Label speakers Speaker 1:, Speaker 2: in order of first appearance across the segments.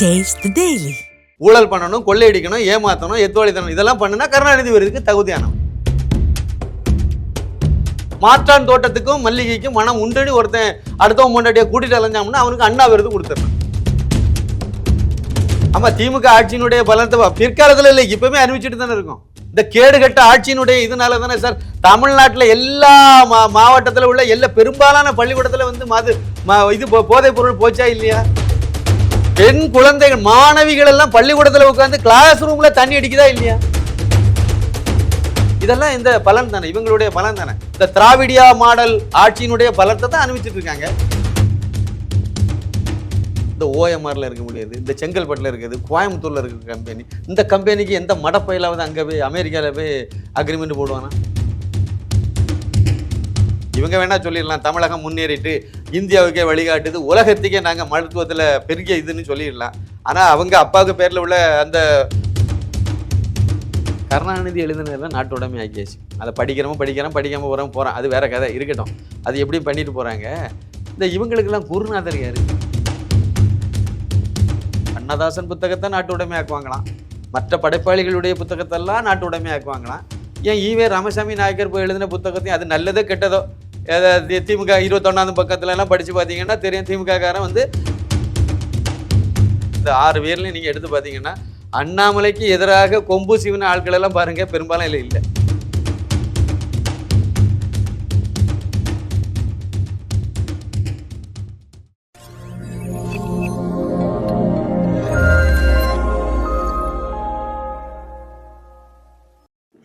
Speaker 1: Taste daily
Speaker 2: ஊழல் பண்ணணும் கொள்ளையடிக்கணும் ஏமாத்தணும் எத்தோழித்தனம் இதெல்லாம் பண்ணுனா கருணாநிதி விருதுக்கு தகுதியானவன் மாற்றான் தோட்டத்துக்கும் மல்லிகைக்கும் மனம் உண்டுன்னு ஒருத்தன் அடுத்தவன் முன்னாடியே கூட்டிட்டு அலைஞ்சாம்னா அவனுக்கு அண்ணா விருது கொடுத்துருந்தான் ஆமா திமுக ஆட்சியினுடைய பலத்தை பிற்காலத்துல இல்லை இப்பவுமே அறிவிச்சுட்டு தானே இருக்கும். இந்த கேடுகட்ட ஆட்சியினுடைய இதனால தானே சார் தமிழ்நாட்டில் எல்லா மா மாவட்டத்தில் உள்ள எல்லா பெரும்பாலான பள்ளிக்கூடத்தில் வந்து மது இது போதைப் பொருள் போச்சா இல்லையா? பெண் குழந்தைகள் மாணவிகள் எல்லாம் பள்ளிக்கூடத்துல உட்காந்து கிளாஸ் ரூம்ல தண்ணி அடிக்குதா இல்லையா? இதெல்லாம் இந்த பலன் தானே இவங்களுடைய பலன் தானே இந்த திராவிடியா மாடல் ஆட்சியினுடைய பலத்தை தான் அனுபவிச்சுட்டு இருக்காங்க. இந்த ஓஎம்ஆர்ல இருக்க முடியாது இந்த செங்கல்பட்டில் இருக்குது கோயம்புத்தூர்ல இருக்க கம்பெனி இந்த கம்பெனிக்கு எந்த மடப்பயிலாவது அங்கே போய் அமெரிக்கால போய் அக்ரிமெண்ட் போடுவானா? இவங்க வேணா சொல்லிடலாம். தமிழகம் முன்னேறிட்டு இந்தியாவுக்கே வழிகாட்டுது. உலகத்துக்கே நாங்க மருத்துவத்தில் பெரிய இதுன்னு சொல்லிடலாம். ஆனால் அவங்க அப்பாவுக்கு பேரில் உள்ள அந்த கருணாநிதி எழுதினதெல்லாம் நாட்டு உடைமை ஆக்கியாச்சு. அதை படிக்கிறோம் படிக்கிறோம் படிக்காமல் போகிறோம் போகிறோம் அது வேற கதை. இருக்கட்டும். அது எப்படி பண்ணிட்டு போறாங்க. இந்த இவங்களுக்கெல்லாம் குருநாதர் யார்? அன்னதாசன் புத்தகத்தை நாட்டு உடைமை ஆக்குவாங்களாம். மற்ற படைப்பாளிகளுடைய புத்தகத்தெல்லாம் நாட்டு உடைமை ஆக்குவாங்களாம். ஏன் ஈவே ராமசாமி நாயக்கர் போய் எழுதின புத்தகத்தையும் அது நல்லதோ கெட்டதோ? திமுக இருபத்தொன்னாவது பக்கத்துலலாம் படித்து பார்த்தீங்கன்னா தெரியும். திமுககாரன் வந்து இந்த ஆறு பேர்லையும் நீங்கள் எடுத்து பார்த்தீங்கன்னா அண்ணாமலைக்கு எதிராக கொம்பு சிவன ஆட்களெல்லாம் பாருங்கள் பெரும்பாலும் இல்லை இல்லை.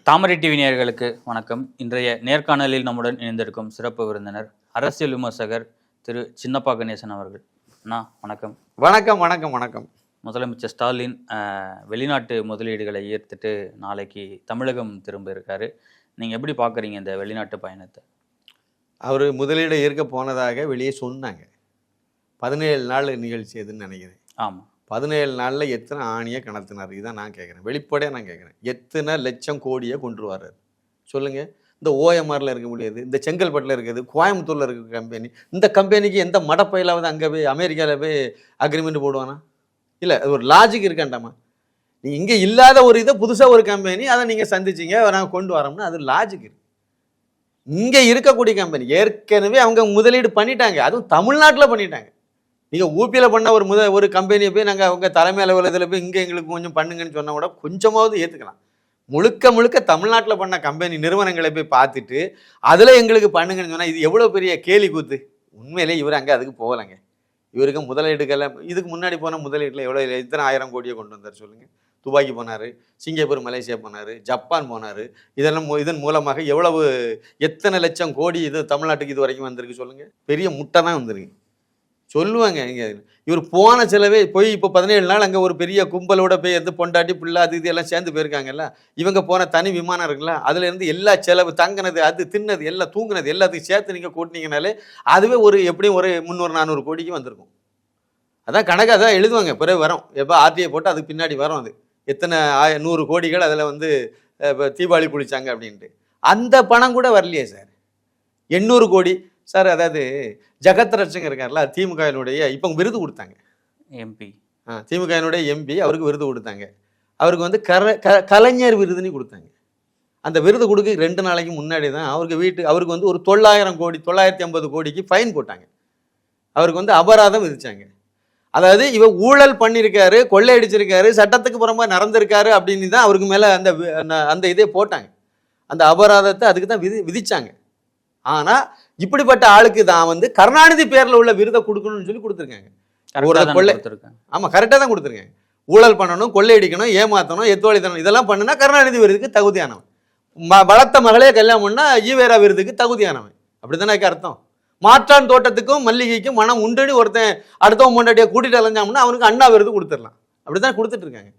Speaker 3: தாமரை டிவி நேயர்களுக்கு வணக்கம். இன்றைய நேர்காணலில் நம்முடன் இணைந்திருக்கும் சிறப்பு விருந்தினர் அரசியல் விமர்சகர் திரு சின்னப்பா கணேசன் அவர்கள். அண்ணா வணக்கம்.
Speaker 2: வணக்கம் வணக்கம் வணக்கம்.
Speaker 3: முதலமைச்சர் ஸ்டாலின் வெளிநாட்டு முதலீடுகளை ஈர்த்துட்டு நாளைக்கு தமிழகம் திரும்ப இருக்காரு. நீங்கள் எப்படி பார்க்குறீங்க இந்த வெளிநாட்டு பயணத்தை?
Speaker 2: அவர் முதலீடு இருக்க போனதாக வெளியே சொன்னாங்க. பதினேழு நாள் நிகழ்ச்சி எதுன்னு நினைக்கிறேன்.
Speaker 3: ஆமாம்
Speaker 2: பதினேழு நாளில் எத்தனை ஆணியை கணத்தினார் இதான் நான் கேட்குறேன் வெளிப்படையாக நான் கேட்குறேன் எத்தனை லட்சம் கோடியை கொண்டு வர்றாரு? சொல்லுங்கள் இந்த ஓஎம்ஆரில் இருக்க முடியாது இந்த செங்கல்பட்டில் இருக்குது கோயம்புத்தூரில் இருக்க கம்பெனி இந்த கம்பெனிக்கு எந்த மடப்பயிலாவது அங்கே போய் அமெரிக்காவில் போய் அக்ரிமெண்ட் போடுவானா? இல்லை அது ஒரு லாஜிக் இருக்காண்டாமா? நீ இங்கே இல்லாத ஒரு இதை புதுசாக ஒரு கம்பெனி அதை நீங்கள் சந்திச்சிங்க நாங்கள் கொண்டு வரோம்னா அது லாஜிக் இருக்குது இங்கே இருக்கக்கூடிய கம்பெனி ஏற்கனவே அவங்க முதலீடு பண்ணிட்டாங்க. அதுவும் தமிழ்நாட்டில் பண்ணிட்டாங்க. நீங்கள் ஊபியில் பண்ண ஒரு முத ஒரு கம்பெனியை போய் நாங்கள் உங்கள் தலைமை அலுவலகத்தில் போய் இங்கே எங்களுக்கு கொஞ்சம் பண்ணுங்கன்னு சொன்னால் கூட கொஞ்சமாவது ஏற்றுக்கலாம் முழுக்க முழுக்க தமிழ்நாட்டில் பண்ண கம்பெனி நிறுவனங்களை போய் பார்த்துட்டு அதில் எங்களுக்கு பண்ணுங்கன்னு சொன்னால் இது எவ்வளோ பெரிய கேலி கூத்து? உண்மையிலே இவர் அங்கே அதுக்கு போகலைங்க. இவருக்கு முதலீடுகளை இதுக்கு முன்னாடி போன முதலீட்டில் எவ்வளோ இத்தனை ஆயிரம் கோடியை கொண்டு வந்தார் சொல்லுங்கள் துபாய்க்கு போனார் சிங்கப்பூர் மலேசியா போனார் ஜப்பான் போனார். இதெல்லாம் மூ- இதன் மூலமாக எவ்வளவு எத்தனை லட்சம் கோடி இது தமிழ்நாட்டுக்கு இது வரைக்கும் வந்திருக்கு சொல்லுங்கள் பெரிய முட்டை தான் வந்திருக்கு. சொல்லுவாங்க. இங்கே இவர் போன செலவே போய் இப்போ பதினேழு நாள் அங்கே ஒரு பெரிய கும்பலோட போய் இருந்து பொண்டாட்டி பிள்ளை அது இது எல்லாம் சேர்ந்து போயிருக்காங்கல்ல. இவங்க போன தனி விமானம் இருக்குல்ல அதுலேருந்து எல்லா செலவு தங்கினது அது தின்னது எல்லாம் தூங்கினது எல்லாத்தையும் சேர்த்து நீங்கள் கூட்டினீங்கனாலே அதுவே ஒரு எப்படியும் ஒரு முந்நூறு நானூறு கோடிக்கு வந்திருக்கும். அதான் கணக்கு அதான் எழுதுவாங்க. பிறகு வரும். எப்போ ஆர்டிஐ போட்டு அதுக்கு பின்னாடி வரும் அது. எத்தனை ஆய நூறு கோடிகள் அதில் வந்து இப்போ தீபாவளி குளித்தாங்க அப்படின்ட்டு. அந்த பணம் கூட வரலையே சார். எண்ணூறு கோடி. சார் அதாவது ஜெகத் ரட்சங்க இருக்கார்ல திமுகவினுடைய இப்போ விருது கொடுத்தாங்க.
Speaker 3: எம்பி
Speaker 2: ஆ, திமுகவினுடைய எம்பி அவருக்கு விருது கொடுத்தாங்க. அவருக்கு வந்து கர க கலைஞர் விருதுன்னு கொடுத்தாங்க. அந்த விருது கொடுக்க ரெண்டு நாளைக்கு முன்னாடி தான் அவருக்கு வீட்டு அவருக்கு வந்து ஒரு தொள்ளாயிரம் கோடி தொள்ளாயிரத்தி ஐம்பது கோடிக்கு ஃபைன் போட்டாங்க. அவருக்கு வந்து அபராதம் விதிச்சாங்க. அதாவது இவ ஊழல் பண்ணியிருக்காரு கொள்ளையடிச்சிருக்காரு சட்டத்துக்கு புறம்பா நடந்திருக்காரு அப்படின்னு தான் அவருக்கு மேலே அந்த அந்த- அந்த இதே போட்டாங்க. அந்த அபராதத்தை அதுக்கு தான் விதி விதிச்சாங்க. ஆனால் இப்படிப்பட்ட ஆளுக்கு தான் வந்து கருணாநிதி பேரில் உள்ள விருதை கொடுக்கணும்னு சொல்லி கொடுத்துருக்காங்க.
Speaker 3: தானே
Speaker 2: கொள்ளை- ஆமாம் கரெக்டாக தான் கொடுத்துருக்காங்க. ஊழல் பண்ணணும் கொள்ளையடிக்கணும் ஏமாற்றணும் எத்தோழித்தனம் இதெல்லாம் பண்ணுனா கருணாநிதி விருதுக்கு தகுதியானவன். ம வளர்த்த மகளே கல்யாணம் பண்ணா ஈவேரா விருதுக்கு தகுதியானவன். அப்படிதானே அர்த்தம்? மாற்றான் தோட்டத்துக்கும் மல்லிகைக்கும் மனம் உண்டுன்னு ஒருத்தன் அடுத்தவன் முன்னாடியே கூட்டிட்டு அலைஞ்சாம்னா அவனுக்கு அண்ணா விருது கொடுத்துடலாம். அப்படிதான் கொடுத்துட்டு இருக்காங்க.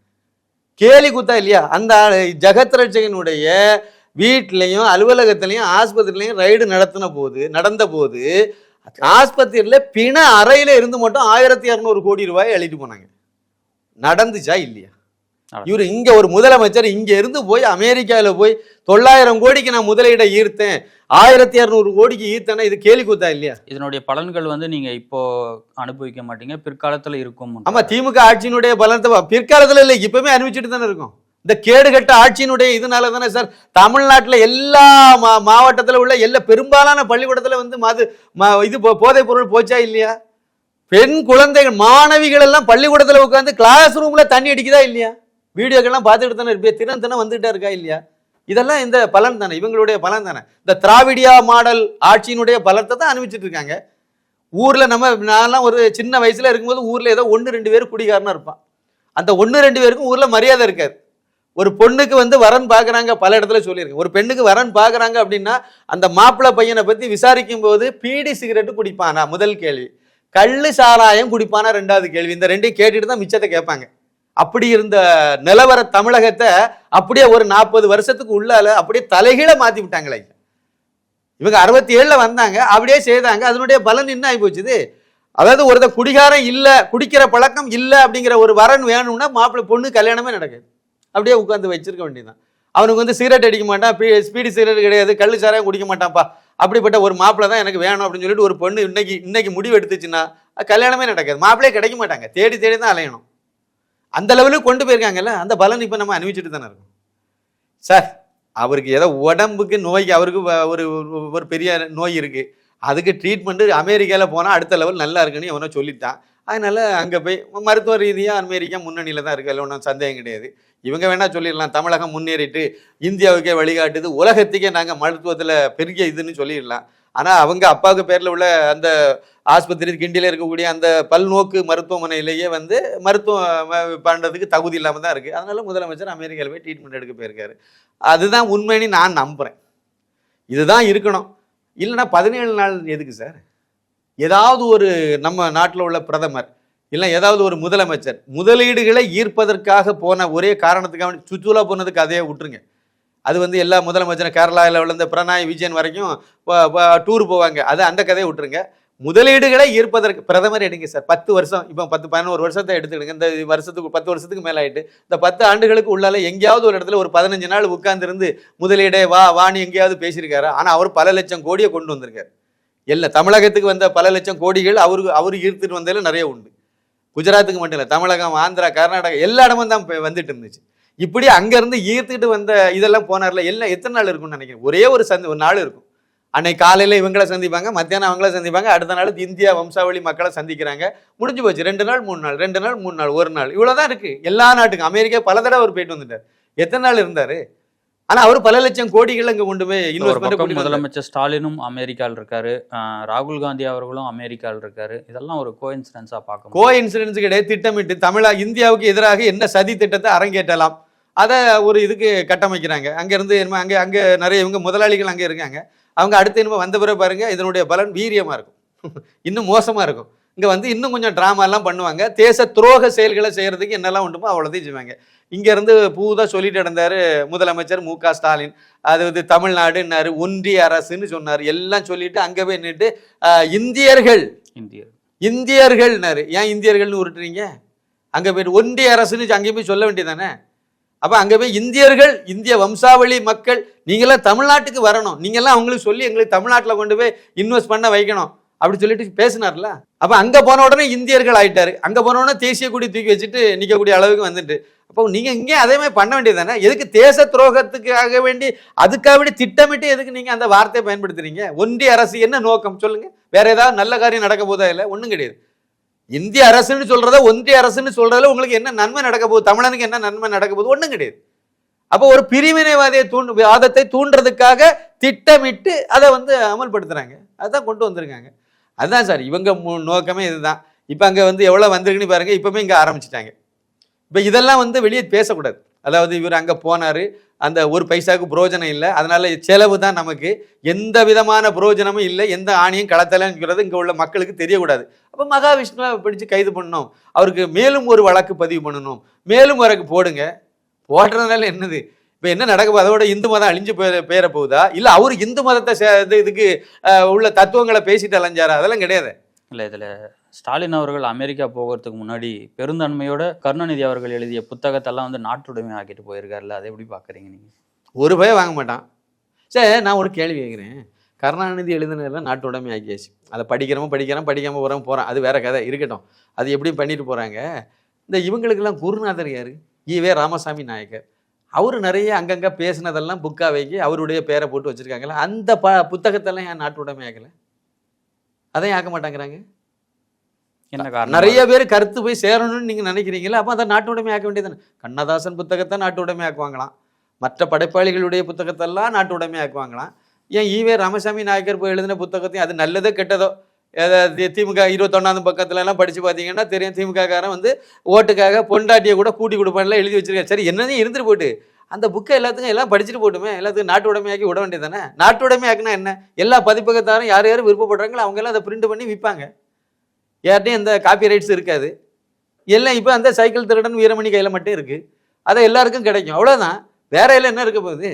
Speaker 2: கேலி கூத்தா இல்லையா? அந்த ஜெகத் ரட்சகனுடைய வீட்லயும் அலுவலகத்திலையும் ஆஸ்பத்திரிலையும் ரைடு நடத்தின போது நடந்த போது ஆஸ்பத்திரியில பிண அறையில இருந்து மட்டும் ஆயிரத்தி இரநூறு கோடி ரூபாய் அள்ளிட்டு போனாங்க. நடந்துச்சா இல்லையா. இவர் இங்க ஒரு முதலமைச்சர் இங்க இருந்து போய் அமெரிக்கால போய் தொள்ளாயிரம் கோடிக்கு நான் முதலீட ஈர்த்தேன். ஆயிரத்தி இரநூறு கோடிக்கு ஈர்த்தேன்னா இது கேலி கூத்தா இல்லையா?
Speaker 3: இதனுடைய பலன்கள் வந்து நீங்க இப்போ அனுபவிக்க மாட்டீங்க. பிற்காலத்துல இருக்கும்
Speaker 2: ஆமா திமுக ஆட்சியினுடைய பலத்தை பா- பிற்காலத்துல இல்லை இப்பவுமே அனுபவிச்சுட்டு தானே இருக்கும். இந்த கேடுகட்ட ஆட்சியினுடைய இதனால தானே சார்? தமிழ்நாட்டில் எல்லா மா மாவட்டத்தில் உள்ள எல்லா பெரும்பாலான பள்ளிக்கூடத்தில் வந்து மது இது போதைப் பொருள் போச்சா இல்லையா? பெண் குழந்தைகள் மாணவிகள் எல்லாம் பள்ளிக்கூடத்தில் உட்காந்து கிளாஸ் ரூமில் தண்ணி அடிக்குதா இல்லையா? வீடியோக்கெல்லாம் பார்த்துட்டு தானே இருப்பியா தினம் தினம் வந்துட்டே இருக்கா இல்லையா? இதெல்லாம் இந்த பலன் தானே இவங்களுடைய பலன் தானே. இந்த திராவிடியா மாடல் ஆட்சியினுடைய பலத்தை தான் அனுபவிச்சுட்டு இருக்காங்க. ஊரில் நம்ம நான்லாம் ஒரு சின்ன வயசில் இருக்கும்போது ஊரில் ஏதோ ஒன்று ரெண்டு பேர் குடிகாரனாக இருப்பான். அந்த ஒன்று ரெண்டு பேருக்கும் ஊரில் மரியாதை இருக்காது. ஒரு பொண்ணுக்கு வந்து வரன் பார்க்குறாங்க பல இடத்துல சொல்லியிருக்கேன் ஒரு பெண்ணுக்கு வரன் பார்க்குறாங்க அப்படின்னா அந்த மாப்பிள்ளை பையனை பற்றி விசாரிக்கும் போது பீடி சிகரெட்டு குடிப்பானா? முதல் கேள்வி. கள்ளு சாராயம் குடிப்பானா? ரெண்டாவது கேள்வி. இந்த ரெண்டையும் கேட்டுட்டு தான் மிச்சத்தை கேட்பாங்க. அப்படி இருந்த நிலவர தமிழகத்தை அப்படியே ஒரு நாற்பது வருஷத்துக்கு உள்ளால அப்படியே தலைகீழ மாத்தி விட்டாங்களே. இவங்க அறுபத்தி ஏழுல வந்தாங்க அப்படியே செய்தாங்க. அதனுடைய பலன் என்ன ஆகி போச்சுது? அதாவது ஒருத்த குடிகாரம் இல்லை குடிக்கிற பழக்கம் இல்லை அப்படிங்கிற ஒரு வரன் வேணும்னா மாப்பிள்ளை பொண்ணு கல்யாணமே நடக்குது. அப்படியே உட்காந்து வச்சிருக்க வேண்டியதுதான். அவனுக்கு வந்து சிகரெட் அடிக்க மாட்டான் ஸ்பீடி சிகரெட் கிடையாது கல் சாராயம் குடிக்க மாட்டான்ப்பா. அப்படிப்பட்ட ஒரு மாப்பிள்ளை தான் எனக்கு வேணும் அப்படின்னு சொல்லிட்டு ஒரு பொண்ணு இன்னைக்கு இன்னைக்கு முடிவு எடுத்துச்சுன்னா கல்யாணமே நடக்காது. மாப்பிள்ளையே கிடைக்க மாட்டாங்க. தேடி தேடி தான் அலையணும். அந்த லெவலுக்கு கொண்டு போயிருக்காங்கல்ல அந்த பலன் இப்போ நம்ம அனுபவிச்சுட்டு தானே இருக்கோம். சார் அவருக்கு ஏதோ உடம்புக்கு நோய்க்கு அவருக்கு வ- ஒரு ஒரு- பெரிய நோய் இருக்குது அதுக்கு ட்ரீட்மெண்ட்டு அமெரிக்காவில் போனால் அடுத்த லெவல் நல்லா இருக்குன்னு எவனோ சொல்லிட்டான். அதனால அங்கே போய் மருத்துவ ரீதியாக அமெரிக்கா முன்னணியில் தான் இருக்குது அதில் ஒன்றும் சந்தேகம் கிடையாது. இவங்க வேணால் சொல்லிடலாம். தமிழகம் முன்னேறிட்டு இந்தியாவுக்கே வழிகாட்டுது. உலகத்துக்கே நாங்கள் மருத்துவத்தில் பெரிய இதுன்னு சொல்லிடலாம். ஆனால் அவங்க அப்பாவுக்கு பேரில் உள்ள அந்த ஆஸ்பத்திரி கிண்டியில் இருக்கக்கூடிய அந்த பல்நோக்கு மருத்துவமனையிலேயே வந்து மருத்துவம் பண்ணுறதுக்கு தகுதி இல்லாமல் தான் இருக்குது அதனால் முதலமைச்சர் அமெரிக்காவில் போய் ட்ரீட்மெண்ட் எடுக்க போயிருக்காரு. அதுதான் உண்மைன்னு நான் நம்புகிறேன் இதுதான் இருக்கணும். இல்லைன்னா பதினேழு நாள் எதுக்கு சார்? ஏதாவது ஒரு நம்ம நாட்டில் உள்ள பிரதமர் இல்லை ஏதாவது ஒரு முதலமைச்சர் முதலீடுகளை ஈர்ப்பதற்காக போன ஒரே காரணத்துக்காக சுற்றுலா போனதுக்கு அதையே விட்டுருங்க. அது வந்து எல்லா முதலமைச்சரும் கேரளாவில் உள்ள இந்த பிரணாய் விஜயன் வரைக்கும் டூர் போவாங்க. அது அந்த கதையை விட்டுருங்க. முதலீடுகளை ஈர்ப்பதற்கு பிரதமர் எடுங்க சார். பத்து வருஷம் இப்போ பத்து பதினோரு வருஷத்தை எடுத்துக்கிடுங்க. இந்த வருஷத்துக்கு பத்து வருஷத்துக்கு மேலே ஆகிட்டு இந்த பத்து ஆண்டுகளுக்கு உள்ளால எங்கேயாவது ஒரு இடத்துல ஒரு பதினஞ்சு நாள் உட்காந்துருந்து முதலீடே வா வான்னு எங்கேயாவது பேசியிருக்காரு. ஆனால் அவர் பல லட்சம் கோடியை கொண்டு வந்திருக்காரு. இல்லை தமிழகத்துக்கு வந்த பல லட்சம் கோடிகள் அவருக்கு அவர் ஈர்த்துட்டு வந்ததில் நிறைய உண்டு. குஜராத்துக்கு மட்டும் இல்லை தமிழகம் ஆந்திரா கர்நாடகா எல்லா இடமும் தான் வந்துட்டு இருந்துச்சு. இப்படி அங்கேருந்து ஈர்த்துட்டு வந்த இதெல்லாம் போனார்ல எல்லாம் எத்தனை நாள் இருக்கும்னு நினைக்கிறேன் ஒரே ஒரு சந்தி ஒரு நாள் இருக்கும். அன்னைக்கு காலையில் இவங்களை சந்திப்பாங்க மத்தியானம் அவங்கள சந்திப்பாங்க அடுத்த நாள் இந்தியா வம்சாவளி மக்களை சந்திக்கிறாங்க. முடிஞ்சு போச்சு. ரெண்டு நாள் மூணு நாள் ரெண்டு நாள் மூணு நாள் ஒரு நாள். இவ்வளோதான் இருக்குது எல்லா நாட்டுக்கும். அமெரிக்கா பல தடவை அவர் போயிட்டு வந்துட்டார். எத்தனை நாள் இருந்தார்? ஆனா அவர் பல லட்சம் கோடிகள் அங்க கொண்டு போய் இன்வெஸ்ட்
Speaker 3: முதலமைச்சர் ஸ்டாலினும் அமெரிக்காவில் இருக்காரு. ராகுல் காந்தி அவர்களும் அமெரிக்காவில் இருக்காரு. இதெல்லாம் ஒரு கோ இன்சிடென்ஸா பார்க்க
Speaker 2: கோ இன்சிடென்ஸ் கிடையாது திட்டமிட்டு தமிழா இந்தியாவுக்கு எதிராக என்ன சதி திட்டத்தை அரங்கேற்றலாம்? அதை ஒரு இதுக்கு கட்டமைக்கிறாங்க. அங்கேருந்து என்னமோ அங்கே அங்கே நிறைய இவங்க முதலாளிகள் அங்கே இருக்காங்க. அவங்க அடுத்து என்னமோ வந்த பிறகு பாருங்க இதனுடைய பலன் வீரியமாக இருக்கும். இன்னும் மோசமாக இருக்கும். இங்கே வந்து இன்னும் கொஞ்சம் ட்ராமாலாம் பண்ணுவாங்க. தேச துரோக செயல்களை செய்கிறதுக்கு என்னெல்லாம் உண்டுமோ அவ்வளோதையும் செய்வாங்க. இங்கேருந்து பூதாக சொல்லிட்டு நடந்தார் முதலமைச்சர் மு க ஸ்டாலின். அது வந்து தமிழ்நாடுன்னாரு ஒன்றிய அரசுன்னு சொன்னார். எல்லாம் சொல்லிட்டு அங்கே போய் நின்றுட்டு இந்தியர்கள்.
Speaker 3: இந்தியர்.
Speaker 2: இந்தியர்கள்னாரு. ஏன் இந்தியர்கள்னு உருட்டுறீங்க? அங்கே போயிட்டு ஒன்றிய அரசுன்னு அங்கேயும் போய் சொல்ல வேண்டியதானே அப்போ அங்கே போய் இந்தியர்கள் இந்திய வம்சாவளி மக்கள் நீங்களாம் தமிழ்நாட்டுக்கு வரணும். நீங்களாம் அவங்களுக்கு சொல்லி எங்களுக்கு தமிழ்நாட்டில் கொண்டு போய் இன்வெஸ்ட் பண்ண வைக்கணும். அப்படி சொல்லிட்டு பேசினார்ல. அப்போ அங்கே போன உடனே இந்தியர்கள் ஆயிட்டாரு. அங்கே போன உடனே தேசிய கொடி தூக்கி வச்சுட்டு நிற்கக்கூடிய அளவுக்கு வந்துட்டு. அப்போ நீங்கள் இங்கே அதே மாதிரி பண்ண வேண்டியது தானே எதுக்கு தேச துரோகத்துக்காக வேண்டி அதுக்காக வேண்டி திட்டமிட்டு எதுக்கு நீங்கள் அந்த வார்த்தையை பயன்படுத்துறீங்க? ஒன்றிய அரசு என்ன நோக்கம்? சொல்லுங்க. வேற ஏதாவது நல்ல காரியம் நடக்க போதா இல்லை? ஒன்றும் கிடையாது. இந்திய அரசுன்னு சொல்றத ஒன்றிய அரசுன்னு சொல்றதுல உங்களுக்கு என்ன நன்மை நடக்க போகுது? தமிழனுக்கு என்ன நன்மை நடக்க போகுது? ஒன்றும் கிடையாது. அப்போ ஒரு பிரிவினைவாதியை தூண்டு வாதத்தை தூண்டுறதுக்காக திட்டமிட்டு அதை வந்து அமல்படுத்துறாங்க. அதுதான் கொண்டு வந்திருக்காங்க. அதுதான் சார் இவங்க நோக்கமே இதுதான். இப்போ அங்கே வந்து எவ்வளோ வந்திருக்குன்னு பாருங்க இப்போவுமே இங்கே ஆரம்பிச்சிட்டாங்க. இப்போ இதெல்லாம் வந்து வெளியே பேசக்கூடாது. அதாவது இவர் அங்கே போனார் அந்த ஒரு பைசாவுக்கு புரோஜனம் இல்லை அதனால செலவு தான் நமக்கு. எந்த விதமான புரோஜனமும் இல்லை எந்த ஆணியும் களத்தலைங்கிறது இங்கே உள்ள மக்களுக்கு தெரியக்கூடாது. அப்போ மகாவிஷ்ணுவை பிடிச்சு கைது பண்ணணும். அவருக்கு மேலும் ஒரு வழக்கு பதிவு பண்ணணும். மேலும் வழக்கு போடுங்க. போடுறதுனால என்னது? இப்போ என்ன நடக்க போகுது அதோட இந்து மதம் அழிஞ்சு போய பேர போகுதா? இல்லை அவர் இந்து மதத்தை சே- இது இதுக்கு உள்ள தத்துவங்களை பேசிட்டு அலைஞ்சாரா? அதெல்லாம் கிடையாது.
Speaker 3: இல்ல இதுல ஸ்டாலின் அவர்கள் அமெரிக்கா போகிறதுக்கு முன்னாடி பெருந்தன்மையோட கருணாநிதி அவர்கள் எழுதிய புத்தகத்தெல்லாம் வந்து நாட்டுடைமை ஆக்கிட்டு போயிருக்காருல்ல. அதை எப்படி பார்க்குறீங்க நீங்கள்
Speaker 2: ஒரு பய வாங்க மாட்டான். சரி நான் ஒரு கேள்வி கேட்குறேன் கருணாநிதி எழுதினதெல்லாம் நாட்டு உடைமை ஆக்கியாச்சு. அதை படிக்கிறவன் படிக்கிறான் படிக்காமல் போகிறவன் போகிறான் அது வேற கதை. இருக்கட்டும். அது எப்படியும் பண்ணிட்டு போகிறாங்க இந்த இவங்களுக்கெல்லாம் குருநாதர் யார்? ஈவே ராமசாமி நாயக்கர். அவர் நிறைய அங்கங்கே பேசினதெல்லாம் புக்காக வைக்கி அவருடைய பேரை போட்டு வச்சுருக்காங்களே அந்த ப புத்தகத்தெல்லாம் ஏன் நாட்டு உடைமை ஆக்கலை? அதையும் ஆக்க மாட்டாங்கிறாங்க? நிறைய பேர் கருத்து போய் சேரணும்னு நீங்கள் நினைக்கிறீங்களா? அப்போ அதை நாட்டு உடைமை ஆக்க வேண்டியது கண்ணதாசன் புத்தகத்தை நாட்டு உடைமை ஆக்குவாங்களாம். மற்ற படைப்பாளிகளுடைய புத்தகத்தெல்லாம் நாட்டு உடைமை ஆக்குவாங்களாம். ஏன் ஈவே ராமசாமி நாயக்கர் போய் எழுதின புத்தகத்தையும் அது நல்லதோ கெட்டதோ? திமுக இருபத்தொன்னாவது பக்கத்துல எல்லாம் படிச்சு பார்த்தீங்கன்னா தெரியும். திமுக காரன் வந்து ஓட்டுக்காக பொண்டாட்டியை கூட கூட்டி கொடுப்பான்ல எழுதி வச்சிருக்காரு. சரி என்னன்னு இருந்துட்டு போட்டு அந்த புக்கை எல்லாத்துக்கும் எல்லாம் படிச்சுட்டு போட்டுமே. எல்லாத்துக்கும் நாட்டு உடைமையாக்கி விட வேண்டியது தானே நாட்டு உடைமையாக்குனா என்ன? எல்லா பதிப்பகத்தாரும் யார் யார் விருப்பப்படுறாங்களோ அவங்க எல்லாம் அதை பிரிண்ட் பண்ணி விற்பாங்க யார்ட்டையும் எந்த காப்பி ரைட்ஸ் இருக்காது. எல்லாம் இப்போ அந்த சைக்கிள் திருடன் வீரமணி கையில் மட்டும் இருக்குது அதை எல்லாருக்கும் கிடைக்கும். அவ்வளோதான் வேற எல்லாம் என்ன இருக்க போகுது?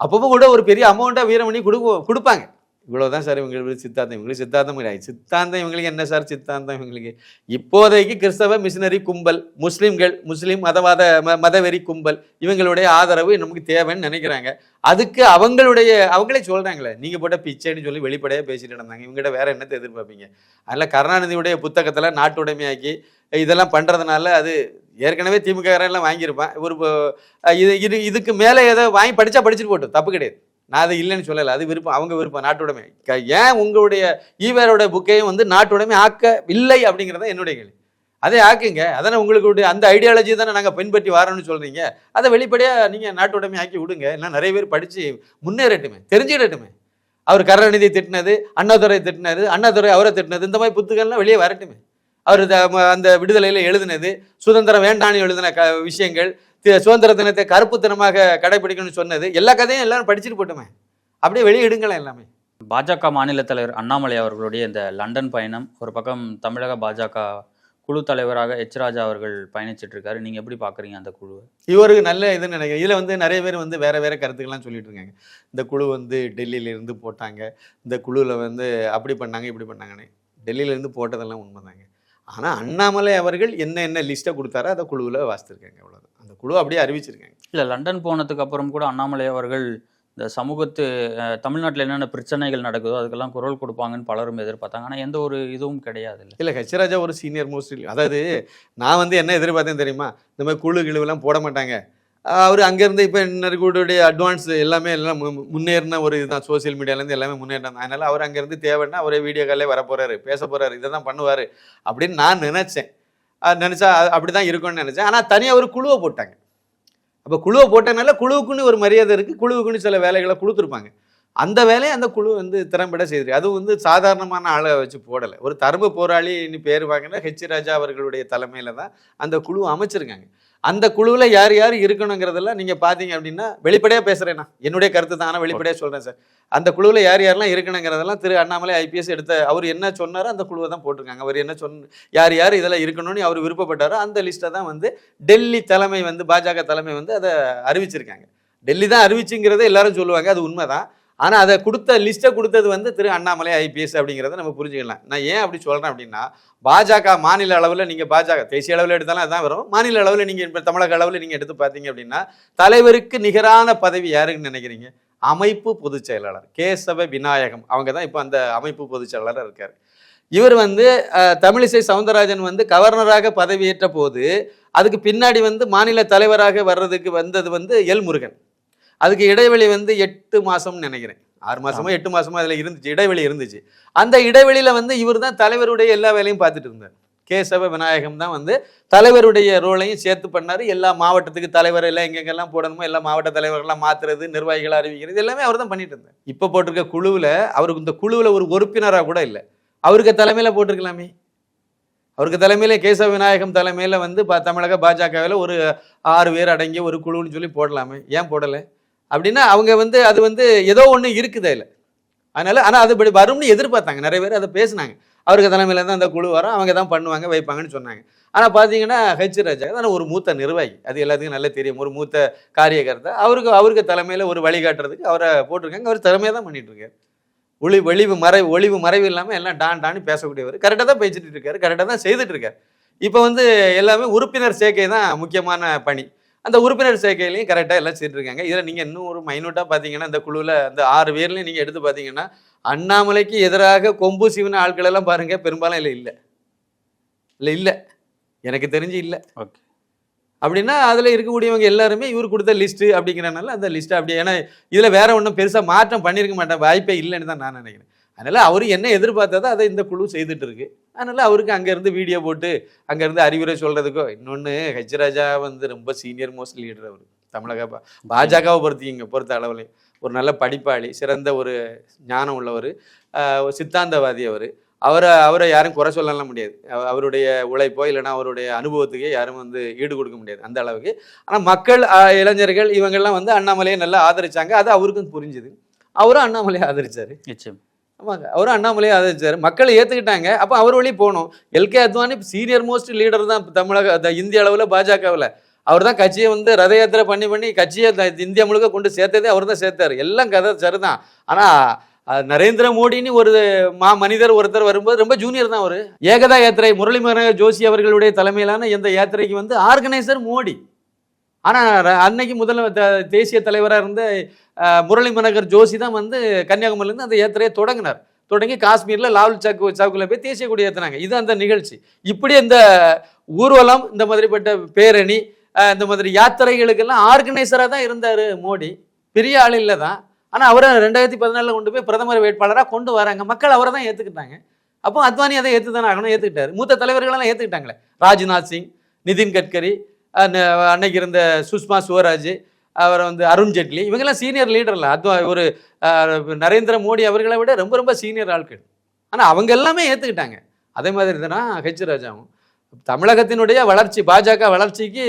Speaker 2: அப்பப்போ கூட ஒரு பெரிய அமௌண்ட்டாக வீரமணி கொடுப்போம் கொடுப்பாங்க. இவ்வளோதான் சார் இவங்களுக்கு சித்தாந்தம். இவங்களுக்கு சித்தாந்தம் கிடையாது சித்தாந்தம் இவங்களுக்கு என்ன சார் சித்தாந்தம் இவங்களுக்கு? இப்போதைக்கு கிறிஸ்தவ மிஷினரி கும்பல் முஸ்லீம்கள் முஸ்லீம் மதவாத ம- மதவெறி கும்பல் இவங்களுடைய ஆதரவு நமக்கு தேவைன்னு நினைக்கிறாங்க. அதுக்கு அவங்களுடைய அவங்களே சொல்கிறாங்களே நீங்கள் போட்ட பிச்சைன்னு சொல்லி வெளிப்படையாக பேசிட்டு இருந்தாங்க. இவங்ககிட்ட வேற என்னத்தை எதிர்பார்ப்பீங்க? அதில் கருணாநிதியுடைய புத்தகத்தில் நாட்டுடைமையாக்கி இதெல்லாம் பண்ணுறதுனால அது ஏற்கனவே திமுக எல்லாம் வாங்கியிருப்பான். ஒரு இது இது இதுக்கு மேலே ஏதோ வாங்கி படித்தா படிச்சுட்டு போட்டோம். தப்பு கிடையாது. நான் அது இல்லைன்னு சொல்லலை. அது விருப்பம் அவங்க விருப்பம் நாட்டுடைமை ஏன் உங்களுடைய ஈவேரோட புக்கையும் வந்து நாட்டுடைமை ஆக்க இல்லை அப்படிங்கிறத என்னுடைய கேள்வி. அதை ஆக்குங்க. அதானே உங்களுடைய அந்த ஐடியாலஜி தானே நாங்கள் பின்பற்றி வரோம்னு சொல்கிறீங்க அதை வெளிப்படையாக நீங்கள் நாட்டுடைமை ஆக்கி விடுங்க. இல்லை நிறைய பேர் படித்து முன்னேறட்டுமே தெரிஞ்சிடட்டுமே அவர் கருணாநிதி திட்டினது அண்ணாதுரை திட்டினது அண்ணாதுரை அவரை திட்டினது இந்த மாதிரி புத்துக்கள்லாம் வெளியே வரட்டுமே. அவர் அந்த விடுதலையில் எழுதினது சுதந்திரம் வேண்டான்னு எழுதின க விஷயங்கள் சுதந்திர தினத்தை கருப்பு தினமாக கடைபிடிக்கணும்னு சொன்னது. எல்லா கதையும் எல்லாரும் படிச்சுட்டு போட்டுமே. அப்படியே வெளியிடுங்களேன் எல்லாமே.
Speaker 3: பாஜக மாநில தலைவர் அண்ணாமலை அவர்களுடைய இந்த லண்டன் பயணம் ஒரு பக்கம் தமிழக பாஜக குழு தலைவராக எச் ராஜா அவர்கள் பயணிச்சிட்டு இருக்காரு நீங்க எப்படி பாக்குறீங்க அந்த குழுவை?
Speaker 2: இவருக்கு நல்ல இதுன்னு நினைக்கிறேன். இதில் வந்து நிறைய பேர் வந்து வேற வேற கருத்துக்கள்லாம் சொல்லிட்டு இருக்காங்க. இந்த குழு வந்து டெல்லியில இருந்து போட்டாங்க. இந்த குழுவில் வந்து அப்படி பண்ணாங்க இப்படி பண்ணாங்கன்னு. டெல்லியில இருந்து போட்டதெல்லாம் உண்மைதாங்க. ஆனால் அண்ணாமலை அவர்கள் என்ன என்ன லிஸ்ட்டை கொடுத்தாரோ அதை குழுவில் வாசித்திருக்காங்க அவ்வளோதான் அந்த குழு அப்படியே அறிவிச்சிருக்காங்க.
Speaker 3: இல்ல லண்டன் போனதுக்கு அப்புறம் கூட அண்ணாமலை அவர்கள் இந்த சமூகத்து தமிழ்நாட்டுல என்னென்ன பிரச்சனைகள் நடக்குதோ அதுக்கெல்லாம் குரல் கொடுப்பாங்கன்னு பலரும் எதிர்பார்த்தாங்க. ஆனா எந்த ஒரு இதுவும் கிடையாது இல்ல.
Speaker 2: இல்லை ஹெச்ராஜா ஒரு சீனியர் மோஸ்ட் அதாவது நான் வந்து என்ன எதிர்பார்த்தேன் தெரியுமா? இந்த மாதிரி குழு கிழுவெல்லாம் போட மாட்டாங்க. அவர் அங்கேருந்து இப்போ இன்னருடைய அட்வான்ஸ் எல்லாமே எல்லாம் முன்னேறின ஒரு இதுதான். சோசியல் மீடியாலேருந்து எல்லாமே முன்னேறினாங்க அதனால் அவர் அங்கேருந்து தேவைன்னா அவரே வீடியோ காலே வர போகிறாரு பேச போகிறாரு இதை தான் பண்ணுவார் அப்படின்னு நான் நினச்சேன். நினச்சா அப்படி தான் இருக்கும்னு நினச்சேன். ஆனால் தனியாக ஒரு குழுவை போட்டாங்க. அப்போ குழுவை போட்டனால குழுவுக்குன்னு ஒரு மரியாதை இருக்குது குழுவுக்குன்னு சில வேலைகளை கொடுத்துருப்பாங்க. அந்த வேலையை அந்த குழு வந்து திறம்பட செய்திருக்கு. அதுவும் வந்து சாதாரணமான ஆளை வச்சு போடலை. ஒரு தர்ம போராளின்னு பேர் வாங்கினா ஹெச் ராஜா அவர்களுடைய தலைமையில் தான் அந்த குழு அமைச்சிருக்காங்க. அந்த குழுவில் யார் யார் இருக்கணுங்கிறதெல்லாம் நீங்கள் பார்த்தீங்க அப்படின்னா வெளிப்படையாக பேசுகிறேன் நான். என்னுடைய கருத்து தான். ஆனால் வெளிப்படையாக சொல்கிறேன் சார். அந்த குழுவில் யார் யாரெல்லாம் இருக்கணுங்கிறதெல்லாம் திரு அண்ணாமலை ஐபிஎஸ் எடுத்த அவர் என்ன சொன்னாரோ அந்த குழுவை தான் போட்டிருக்காங்க. அவர் என்ன சொன்ன யார் யார் இதெல்லாம் இருக்கணும்னு அவர் விருப்பப்பட்டாரோ அந்த லிஸ்ட்டை தான் வந்து டெல்லி தலைமை வந்து பாஜக தலைமை வந்து அதை அறிவிச்சிருக்காங்க. டெல்லி தான் அறிவிச்சுங்கிறத எல்லாரும் சொல்லுவாங்க. அது உண்மைதான். ஆனால் அதை கொடுத்த லிஸ்ட்டை கொடுத்தது வந்து திரு அண்ணாமலை ஐபிஎஸ் அப்படிங்கிறத நம்ம புரிஞ்சுக்கலாம். நான் ஏன் அப்படி சொல்கிறேன் அப்படின்னா பாஜக மாநில அளவில் நீங்கள் பாஜக தேசிய அளவில் எடுத்தாலும் அதான் வரும். மாநில அளவில் நீங்கள் இப்போ தமிழக அளவில் நீங்கள் எடுத்து பார்த்தீங்க அப்படின்னா தலைவருக்கு நிகரான பதவி யாருன்னு நினைக்கிறீங்க? அமைப்பு பொதுச் செயலாளர் கேசவ விநாயகம். அவங்க தான் இப்போ அந்த அமைப்பு பொதுச் செயலாளர் இருக்கார். இவர் வந்து தமிழிசை சவுந்தரராஜன் வந்து கவர்னராக பதவியேற்ற போது அதுக்கு பின்னாடி வந்து மாநில தலைவராக வர்றதுக்கு வந்தது வந்து எல் முருகன். அதுக்கு இடைவெளி வந்து எட்டு மாசம்னு நினைக்கிறேன். ஆறு மாசமோ எட்டு மாசமோ அதில் இருந்துச்சு இடைவெளி இருந்துச்சு. அந்த இடைவெளியில வந்து இவர் தான் தலைவருடைய எல்லா வேலையும் பார்த்துட்டு இருந்தார். கேசவ விநாயகம் தான் வந்து தலைவருடைய ரோலையும் சேர்த்து பண்ணாரு. எல்லா மாவட்டத்துக்கு தலைவர் எல்லாம் எங்கெங்கெல்லாம் போடணுமோ எல்லா மாவட்ட தலைவர்கள்லாம் மாத்துறது நிர்வாகிகளை அறிவிக்கிறது எல்லாமே அவர் தான் பண்ணிட்டு இருந்தார். இப்போ போட்டிருக்க குழுவில் அவருக்கு இந்த குழுவில் ஒரு உறுப்பினராக கூட இல்லை. அவருக்கு தலைமையில போட்டிருக்கலாமே. அவருக்கு தலைமையில கேசவ விநாயகம் தலைமையில வந்து பா- தமிழக பாஜகவில் ஒரு ஆறு பேர் அடங்கிய ஒரு குழுன்னு சொல்லி போடலாமே. ஏன் போடலை? அப்படின்னா அவங்க வந்து அது வந்து ஏதோ ஒன்று இருக்குது அதில். அதனால ஆனால் அது இப்படி வரும்னு எதிர்பார்த்தாங்க. நிறைய பேர் அதை பேசுனாங்க. அவருக்கு தலைமையில் தான் அந்த குழு வரும். அவங்க தான் பண்ணுவாங்க வைப்பாங்கன்னு சொன்னாங்க. ஆனால் பார்த்தீங்கன்னா ஹெச் ராஜா தான் ஒரு மூத்த நிர்வாகி. அது எல்லாத்துக்கும் நல்லா தெரியும். ஒரு மூத்த காரியகர்த்தா. அவருக்கு அவருக்கு தலைமையில் ஒரு வழிகாட்டுறதுக்கு அவரை போட்டிருக்காங்க. அவர் திறமையாக தான் பண்ணிட்டு ஒளி ஒளிவு மறை ஒளிவு மறைவு இல்லாமல் எல்லாம் டான் டான்னு பேசக்கூடியவர். கரெக்டாக தான் பேசிட்டு இருக்காரு. கரெக்டாக தான் செய்துட்டு இருக்காரு. இப்போ வந்து எல்லாமே உறுப்பினர் சேர்க்கை தான் முக்கியமான பணி. அந்த உறுப்பினர் சேர்க்கையிலையும் கரெக்டாக எல்லாம் செய்துட்டு இருக்காங்க இதில் நீங்கள் இன்னும் ஒரு மைனூட்டாக பார்த்தீங்கன்னா இந்த குழுவில் அந்த ஆறு பேர்லையும் நீங்கள் எடுத்து பார்த்தீங்கன்னா அண்ணாமலைக்கு எதிராக கொம்பு சீவன ஆட்கள் எல்லாம் பாருங்க பெரும்பாலும் இல்லை இல்லை. இல்லை இல்லை. எனக்கு தெரிஞ்சு இல்லை.
Speaker 3: ஓகே
Speaker 2: அப்படின்னா அதில் இருக்கக்கூடியவங்க எல்லாருமே இவர் கொடுத்த லிஸ்ட்டு அப்படிங்கிறனால அந்த லிஸ்ட்டு அப்படி ஏன்னா இதில் வேற ஒன்றும் பெருசாக மாற்றம் பண்ணியிருக்க மாட்டேன் வாய்ப்பே இல்லைன்னு தான் நான் நினைக்கிறேன். அதனால் அவர் என்ன எதிர்பார்த்ததோ அதை இந்த குழு செய்துட்டு இருக்கு. அதனால் அவருக்கு அங்கேருந்து வீடியோ போட்டு அங்கேருந்து அறிவுரை சொல்கிறதுக்கோ இன்னொன்று ஹெச்ராஜா வந்து ரொம்ப சீனியர் மோஸ்ட் லீடர் அவர். தமிழக பாஜகவை பொறுத்திங்க பொறுத்த அளவுலையும். ஒரு நல்ல படிப்பாளி சிறந்த ஒரு ஞானம் உள்ளவர் ஒரு சித்தாந்தவாதி அவர். அவரை அவரை யாரும் குறை சொல்லலாம் முடியாது. அவருடைய உழைப்போ இல்லைனா அவருடைய அனுபவத்துக்கே யாரும் வந்து ஈடு கொடுக்க முடியாது அந்த அளவுக்கு. ஆனால் மக்கள் இளைஞர்கள் இவங்கெல்லாம் வந்து அண்ணாமலையை நல்லா ஆதரிச்சாங்க. அது அவருக்கும் புரிஞ்சுது. அவரும் அண்ணாமலையை ஆதரிச்சார்.
Speaker 3: நிச்சயம்.
Speaker 2: ஆமாங்க. அவரும் அண்ணாமலையை ஆதரிச்சார் மக்களை ஏற்றுக்கிட்டாங்க அப்போ அவர் வழி போகணும். L K Advani senior most leader தான் தமிழக இந்திய அளவில் பாஜகவில். அவர் தான் கட்சியை வந்து ரத யாத்திரை பண்ணி பண்ணி கட்சியை இந்தியா முழுக்க கொண்டு சேர்த்ததே அவர் தான் சேர்த்தாரு. எல்லாம் கதை சரிதான். ஆனால் நரேந்திர மோடின்னு ஒரு மா மனிதர் ஒருத்தர் வரும்போது ரொம்ப ஜூனியர் தான் அவர். ஏகதா யாத்திரை. முரளிமர ஜோஷி அவர்களுடைய தலைமையிலான இந்த யாத்திரைக்கு வந்து ஆர்கனைசர் மோடி. ஆனால் அன்னைக்கு முதல்ல த- தேசிய தலைவராக இருந்த முரளி மனகர் ஜோஷி தான் வந்து கன்னியாகுமரியிலேருந்து அந்த யாத்திரையை தொடங்கினார். தொடங்கி காஷ்மீரில் லாவல் சாக்கு சவுக்கில் போய் தேசிய கொடி ஏற்றுனாங்க இது அந்த நிகழ்ச்சி. இப்படி இந்த ஊர்வலம் இந்த மாதிரிப்பட்ட பேரணி இந்த மாதிரி யாத்திரைகளுக்கெல்லாம் ஆர்கனைசராக தான் இருந்தார் மோடி. பெரிய ஆள் இல்லை தான். ஆனால் அவரை ரெண்டாயிரத்தி பதினாலில் கொண்டு போய் பிரதமர் வேட்பாளராக கொண்டு வராங்க. மக்கள் அவரை தான் ஏற்றுக்கிட்டாங்க அப்போ அத்வானி அதை ஏற்று தானே ஆகணும் ஏற்றுக்கிட்டாரு மூத்த தலைவர்களெல்லாம் ஏற்றுக்கிட்டாங்களே ராஜ்நாத் சிங் நிதின் கட்கரி அன்னைக்கு இருந்த சுஷ்மா சுவராஜ் அவர் வந்து அருண்ஜேட்லி இவங்கெல்லாம் சீனியர் லீடர்ல அது ஒரு நரேந்திர மோடி அவர்களை விட ரொம்ப ரொம்ப சீனியர் ஆட்கள். ஆனால் அவங்க எல்லாமே ஏற்றுக்கிட்டாங்க அதே மாதிரி தான் ஹெச் ராஜாவும். தமிழகத்தினுடைய வளர்ச்சி பாஜக வளர்ச்சிக்கு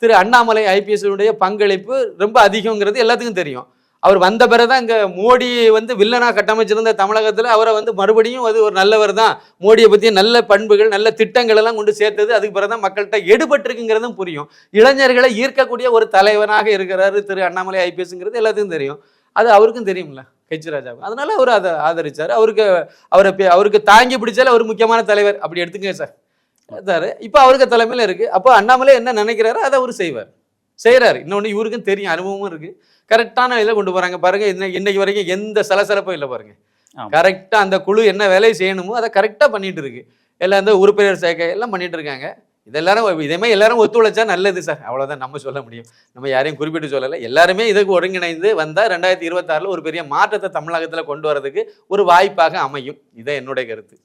Speaker 2: திரு அண்ணாமலை ஐபிஎஸ்னுடைய பங்களிப்பு ரொம்ப அதிகங்கிறது எல்லாத்துக்கும் தெரியும். அவர் வந்த பிறகு தான் இங்கே மோடி வந்து வில்லனாக கட்டமைச்சிருந்த தமிழகத்தில் அவரை வந்து மறுபடியும் அது ஒரு நல்லவர் தான். மோடியை பற்றிய நல்ல பண்புகள் நல்ல திட்டங்கள் எல்லாம் கொண்டு சேர்த்தது. அதுக்கு பிறகு தான் மக்கள்கிட்ட எடுபட்டிருக்குங்கிறதும் புரியும். இளைஞர்களை ஈர்க்கக்கூடிய ஒரு தலைவனாக இருக்கிறாரு திரு அண்ணாமலை ஐபிஎஸ்ங்கிறது எல்லாத்துக்கும் தெரியும். அது அவருக்கும் தெரியும்ல ஹெச் ராஜாவுக்கு. அதனால அவர் அதை ஆதரிச்சார். அவருக்கு அவரை பே- அவருக்கு தாங்கி பிடிச்சால அவர் முக்கியமான தலைவர். அப்படி எடுத்துக்கங்க சார். இப்போ அவருக்கு தலைமையில் இருக்குது அப்போ அண்ணாமலை என்ன நினைக்கிறாரோ அதை அவர் செய்வார். செய்கிறாரு இன்னொன்று இவருக்கும் தெரியும் அனுபவமும் இருக்கு. கரெக்டான இதில் கொண்டு போறாங்க. பாருங்க இன்னை- இன்னைக்கு வரைக்கும் எந்த சலசலப்பும் இல்லை பாருங்க.
Speaker 3: ஆமா.
Speaker 2: கரெக்டாக அந்த குழு என்ன வேலையை செய்யணுமோ அதை கரெக்டாக பண்ணிட்டு இருக்கு. எல்லாம் இந்த உறுப்பினர் சேர்க்கை எல்லாம் பண்ணிட்டு இருக்காங்க. இதெல்லாரும் இதே மாதிரி எல்லாரும் ஒத்துழைச்சா நல்லது சார். அவ்வளவுதான் நம்ம சொல்ல முடியும். நம்ம யாரையும் குறிப்பிட்டு சொல்லலை. எல்லாருமே இதுக்கு ஒருங்கிணைந்து வந்தால் ரெண்டாயிரத்தி இருபத்தாறில் ஒரு பெரிய மாற்றத்தை தமிழகத்தில் கொண்டு வரதுக்கு ஒரு வாய்ப்பாக அமையும். இதான் என்னுடைய கருத்து.